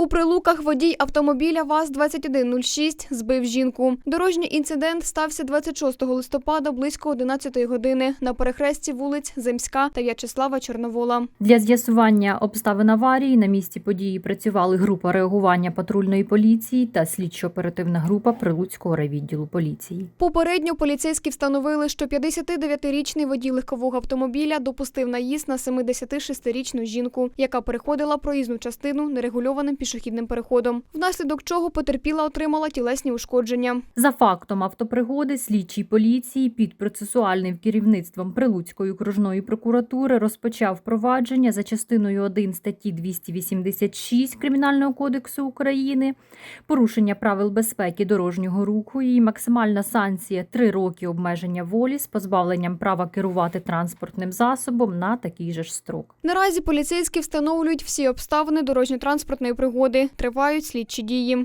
У прилуках водій автомобіля ВАЗ-2106 збив жінку. Дорожній інцидент стався 26 листопада близько 11 години на перехресті вулиць Земська та В'ячеслава Чорновола. Для з'ясування обставин аварії на місці події працювали група реагування патрульної поліції та слідчо-оперативна група Прилуцького райвідділу поліції. Попередньо поліцейські встановили, що 59-річний водій легкового автомобіля допустив наїзд на 76-річну жінку, яка переходила проїзну частину нерегульованим пішохідним переходом, внаслідок чого потерпіла отримала тілесні ушкодження. За фактом автопригоди слідчий поліції під процесуальним керівництвом Прилуцької окружної прокуратури розпочав провадження за частиною 1 статті 286 Кримінального кодексу України, порушення правил безпеки дорожнього руху і максимальна санкція 3 роки обмеження волі з позбавленням права керувати транспортним засобом на такий же ж строк. Наразі поліцейські встановлюють всі обставини дорожньо-транспортної пригоди. Тривають слідчі дії.